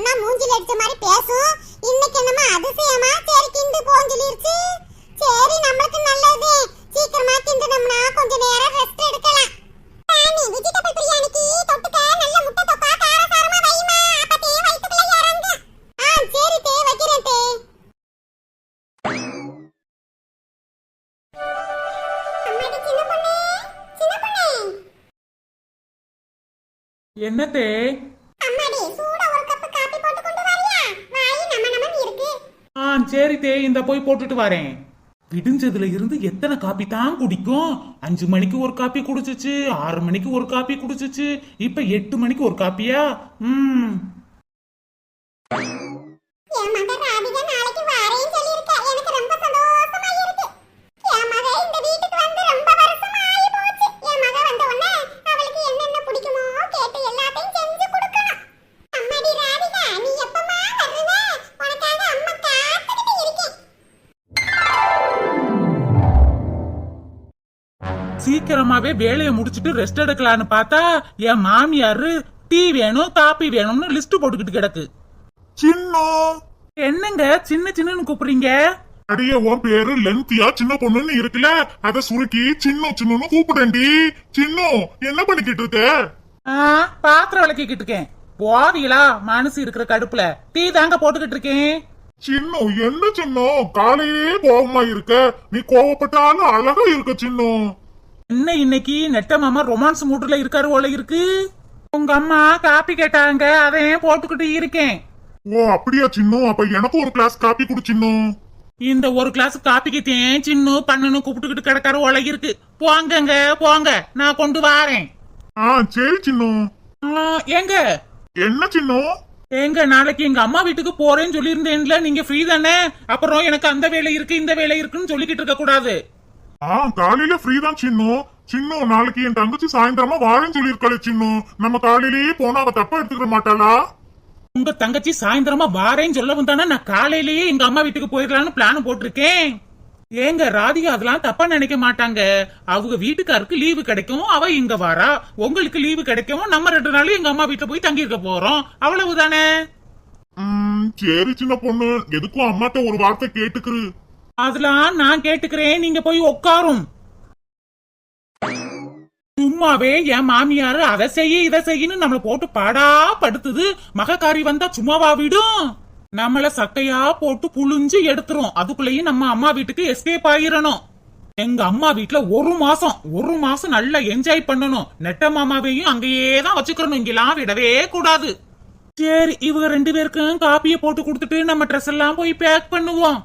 அண்ணா மூஞ்சில அடிச்ச மாதிரி பேசும். இன்னைக்கு என்னமா அதிசயமா? சரி கிண்டு போன்னு சொல்லிருச்சு. சரி நம்மளுக்கு நல்லது. சீக்கிரமா கிண்டுனோம்னா கொஞ்ச நேரம் ரெஸ்ட் எடுக்கலாம். சாமி வெஜிடபிள் பிரியாணிக்கு தொட்டுக்க நல்ல முட்டை தொக்கா காரசாரமா வைமா. அப்பதே வயித்துக்குள்ள இறங்கும் ஆ சரி தே வைக்கிறேன் தே. என்னத்தே சரி தே இந்த போய் போட்டுட்டு வரேன். விடிஞ்சதுல இருந்து எத்தனை காப்பி தான் குடிக்கும்? அஞ்சு மணிக்கு ஒரு காப்பி குடிச்சிச்சு ஆறு மணிக்கு ஒரு காப்பி குடிச்சிச்சு இப்ப எட்டு மணிக்கு ஒரு காப்பியா? ம். சீக்கிரமாவே வேலையை முடிச்சிட்டு ரெஸ்ட் எடுக்கலான்னு பார்த்தா என் மாமியாரு டீ வேணும் காப்பி வேணும்னு லிஸ்ட் போட்டுக்கிட்டு கிடக்கு. சின்னோ! என்னங்க சின்ன சின்னன்னு கூப்பிடுறீங்க? அடியே உன் பேரு லென்த்தியா சின்ன பொண்ணுன்னு இருக்குல்ல அத சுருக்கி சின்ன சின்னன்னு கூப்பிடண்டி சின்னோ என்ன பண்ணிக்கிட்டு இருக்க? பாத்திரம் விளக்கிக்கிட்டு இருக்கேன். போவீங்களா மனசு இருக்கிற கடுப்புல. டீ தாங்க போட்டுக்கிட்டு இருக்கேன். சின்னோ என்ன சின்னம் காலையிலே கோபமா இருக்க. நீ கோவப்பட்டாலும் அழகா இருக்க சின்னம் என்ன இன்னைக்கு நெட்ட மாமா ரொமான்ஸ் மூட்ல இருக்காரு போல இருக்கு? உங்க அம்மா காப்பி கேட்டாங்க அதையும் போட்டுக்கிட்டு இருக்கேன்? ஓ அப்படியா சின்னம் அப்ப எனக்கு ஒரு கிளாஸ் காப்பி குடு சின்னம் இந்த ஒரு கிளாஸ் காப்பிக்கு தேன் சின்னு பண்ணுன்னு கூப்பிட்டுக்கிட்டு கிடக்காரு போல இருக்கு. போங்கங்க போங்க நான் கொண்டு வாரேன். ஆ சரி சின்னம் ஏங்க? என்ன சின்னம் ஏங்க நாளைக்கு எங்க அம்மா வீட்டுக்கு போறேன்னு சொல்லியிருந்தேன்ல நீங்க ஃப்ரீ தானே? அப்புறம் எனக்கு அந்த வேலை இருக்கு இந்த வேலை இருக்குன்னு சொல்லிக்கிட்டு இருக்க கூடாது. ஆ காலையில ஃப்ரீ தான் சின்னம் சின்னம் நாளைக்கு என் தங்கச்சி சாயந்தரமா வாரேன்னு சொல்லியிருக்காளே சின்னம் நம்ம காலையிலேயே போனா அவ தப்பா எடுத்துக்கிற மாட்டாளா? உங்க தங்கச்சி சாயந்தரமா வாரேன்னு சொல்லவும் தானே நான் காலையிலேயே எங்க அம்மா வீட்டுக்கு போயிடலான்னு பிளான் போட்டிருக்கேன். ஏங்க ராதிகா அதெல்லாம் தப்பா நினைக்க மாட்டாங்க. அவங்க வீட்டுக்காருக்கு லீவு கிடைக்கும் அவ இங்க வாரா. உங்களுக்கு லீவு கிடைக்கும் நம்ம ரெண்டு நாளும் எங்க அம்மா வீட்டுல போய் தங்கி இருக்க போறோம். அவ்வளவுதானே? ம் சரி சின்ன பொண்ணு. எதுக்கும் அம்மாட்ட ஒரு வார்த்தை கேட்டுக்குரு அதெல்லாம் நான் கேட்டுக்கிறேன். நீங்க போய் உட்காரும் சும்மாவே என் மாமியார் அதை செய்ய இதை செய்யன்னு நம்மளை போட்டு பாடா படுத்துது. மகக்காரி வந்தா சும்மாவா விடும். நம்மள சட்டையா போட்டு புழிஞ்சு எடுத்துரும். அதுக்குள்ளேயும் நம்ம அம்மா வீட்டுக்கு எஸ்கேப் ஆயிரணும். எங்க அம்மா வீட்டுல ஒரு மாசம் ஒரு மாசம் நல்லா என்ஜாய் பண்ணணும். நெட்ட மாமாவையும் அங்கேயே தான் வச்சுக்கிறணும். இங்கெல்லாம் விடவே கூடாது. சரி இவங்க ரெண்டு பேருக்கும் காப்பியை போட்டு கொடுத்துட்டு நம்ம ட்ரெஸ் எல்லாம் போய் பேக் பண்ணுவோம்.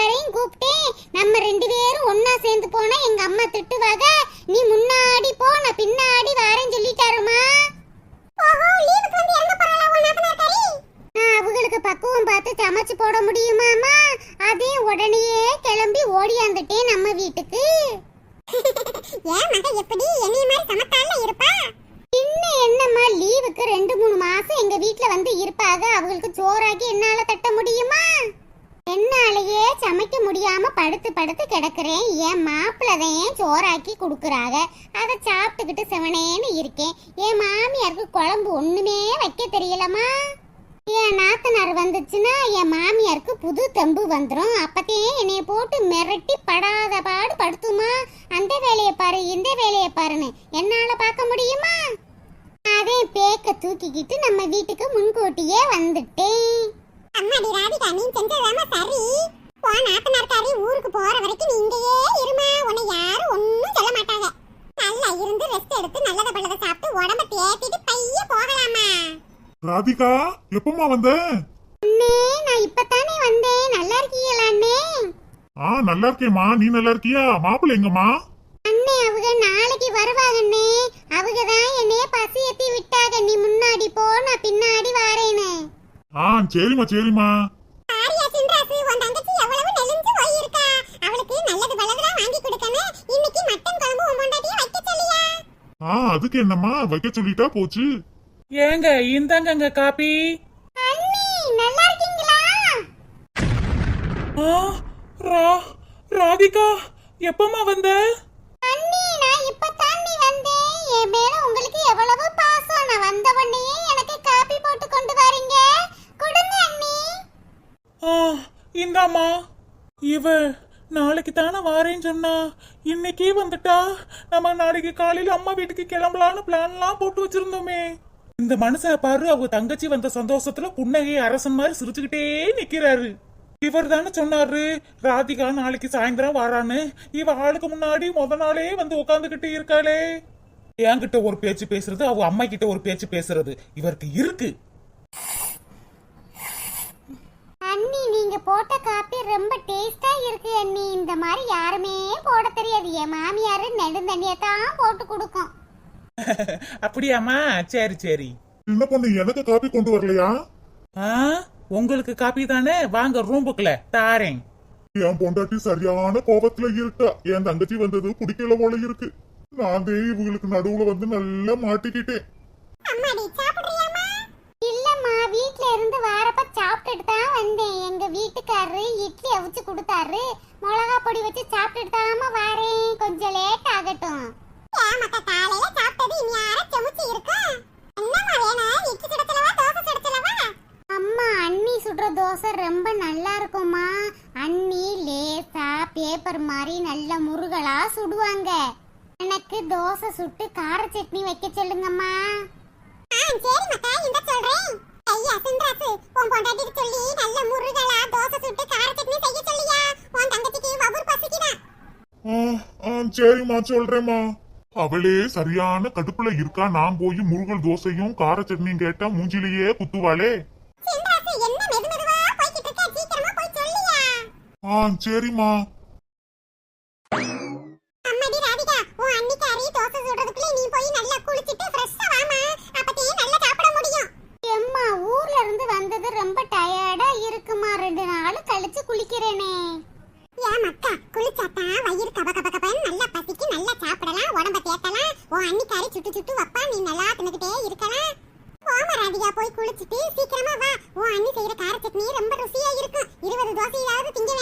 வீட்டுக்காரையும் கூப்பிட்டு நம்ம ரெண்டு பேரும் ஒன்னா சேர்ந்து போனா எங்க அம்மா திட்டுவாங்க கொடுக்குறாங்க அதை சாப்பிட்டுக்கிட்டு செவனேன்னு இருக்கேன். என் மாமியாருக்கு குழம்பு ஒண்ணுமே வைக்க தெரியலம்மா. என் நாத்தனார் வந்துச்சுன்னா என் மாமியாருக்கு புது தெம்பு வந்துடும் அப்பத்தையே என்னைய போட்டு மிரட்டி படாத பாடு படுத்துமா. அந்த வேலையை பாரு இந்த வேலையை பாருன்னு என்னால பார்க்க முடியுமா? அதே பேக்க தூக்கிக்கிட்டு நம்ம வீட்டுக்கு முன்கூட்டியே வந்துட்டேன். அம்மாடி ராதிகா நீ செஞ்சதாம சரி. போன நாத்தனார்காரி ஊருக்கு போற வரைக்கும் நீ இங்கேயே இருமா உன்னை யாரும் ஒண்ணும் சொல்ல மாட்டாங்க நல்லா இருந்து ரெஸ்ட் எடுத்து நல்லத பள்ளத சாப்பிட்டு உடம்ப தேத்திட்டு பைய போகலாமா ராதிகா எப்பமா வந்த? அண்ணே நான் இப்பதானே வந்தேன். நல்லா இருக்கீங்களா அண்ணே? ஆ நல்லா இருக்கேம்மா. நீ நல்லா இருக்கியா? மாப்பிள்ளை எங்கம்மா? அண்ணே அவங்க நாளைக்கு வருவாங்க அண்ணே. அவங்க தான் என்னைய பசி விட்டாங்க. நீ முன்னாடி போ நான் பின்னாடி வாரேன்னு ஆ சரிம்மா சரிம்மா. ஆரியா சின்ராசு உன் தங்கச்சி எவ்வளவு நெலிஞ்சு போயிருக்கா. அவளுக்கு நல்லது வளவெல்லாம் வாங்கி கொடுக்கணும் இன்னைக்கு மட்டன் குழம்பு உன் பொண்டாட்டியை வைக்க சொல்லியா? ஆ அதுக்கு என்னம்மா? வைக்க சொல்லிட்டா போச்சு. ஏங்க இந்தாங்கங்க ரா ராதிகா எப்பமா வந்த? காபி இந்தாம்மா. இவ நாளைக்கு தானே வாரேன்னு சொன்னா இன்னைக்கே வந்துட்டா. நம்ம நாளைக்கு காலையில அம்மா வீட்டுக்கு கிளம்பலான்னு பிளான்லாம் போட்டு வச்சிருந்தோமே. இந்த மனுஷனை பாரு அவங்க தங்கச்சி வந்த சந்தோஷத்துல புன்னகை அரசன் மாதிரி சிரிச்சுக்கிட்டே நிக்கிறாரு. இவர் தானே சொன்னாரு ராதிகா நாளைக்கு சாயந்தரம் வரான்னு. இவ ஆளுக்கு முன்னாடி முத நாளே வந்து உட்காந்துக்கிட்டு இருக்காளே. என்கிட்ட ஒரு பேச்சு பேசுறது அவ அம்மா கிட்ட ஒரு பேச்சு பேசுறது. இவருக்கு இருக்கு. அண்ணி நீங்க போட்ட காப்பி ரொம்ப டேஸ்டா இருக்கு அண்ணி. இந்த மாதிரி யாருமே போட தெரியாது. என் மாமியாரு நெடுந்தண்ணியை தான் போட்டு கொடுக்கும். அப்படியாம்மா? சரி சரி. என்ன பொண்ணு எனக்கு காப்பி கொண்டு வரலையா? ஆ? உங்களுக்கு காப்பி தானே? வாங்க ரூமுக்குள்ள தாரேன். என் பொண்டாட்டி சரியான கோபத்துல இருக்கா என் தங்கச்சி வந்தது பிடிக்கல போல இருக்கு. நான் தே இவங்களுக்கு நடுவுல வந்து நல்லா மாட்டிக்கிட்டேன். அம்மாடி சாப்பிடுறியாமா இல்லம்மா வீட்ல இருந்து வாரப்ப சாப்பிட்டுட்டு தான் வந்தேன். எங்க வீட்டுக்காரரு இட்லி அவிச்சு கொடுத்தாரு. மிளகா பொடி வச்சு சாப்பிட்டுட்டு தாமா வாரேன். கொஞ்சம் ஆகட்டும் ஏமாத்த காலையில சாப்பிட்டது இனி யார செமுச்சு இருக்கும் என்னம்மா வேணும் இட்லி சுடச்சலவா தோசை சுடச்சலவா அம்மா அண்ணி சுடுற தோசை ரொம்ப நல்லா இருக்கும்மா அண்ணி லேசா பேப்பர் மாதிரி நல்ல முருகலா சுடுவாங்க. எனக்கு தோசை சுட்டு கார சட்னி வைக்க சொல்லுங்கம்மா. ஆ சரி மக்கா இந்த சொல்றேன். ஐயா சின்ராசு உன் பொண்டாட்டிக்கு சொல்லி நல்ல முருகலா தோசை சுட்டு கார சட்னி செய்ய சொல்லியா? உன் தங்கச்சிக்கு வபுர் பசிக்குதா? ஆ, ஆ, சரிம்மா சொல்றேம்மா. அவளே சரியான கடுப்புல இருக்கா? நான் போய் முருகல் தோசையும் கார சட்னியும் கேட்டா மூஞ்சிலேயே குத்துவாளே. சின்ராசு என்ன மெது மெதுவா போய்கிட்டு இருக்க? சீக்கிரமா போய் சொல்லியா? ஆ சரிம்மா. குளிச்சிட்டு ஃப்ரெஷ்ஷா வாமா அப்பதே நல்லா சாப்பிட முடியும். எம்மா ஊர்ல இருந்து வந்தது ரொம்ப டயர்டா இருக்குமா? ரெண்டு நாள் கழிச்சு குளிக்கிறேனே. ஏன் மக்கா குளிச்சாத்தான் வயிறு கப கப கபன்னு நல்லா பசிக்கு நல்லா சாப்பிடலாம் உடம்ப தேத்தலாம். உன் அன்னிக்காரி சுட்டு சுட்டு வப்பா நீ நல்லா தின்னுக்கிட்டே இருக்கலாம். போமா ராதிகா போய் குளிச்சிட்டு சீக்கிரமா வா. உன் அண்ணி செய்யற கார சட்னி ரொம்ப ருசியா இருக்கும். இருபது தோசையாவது திங்க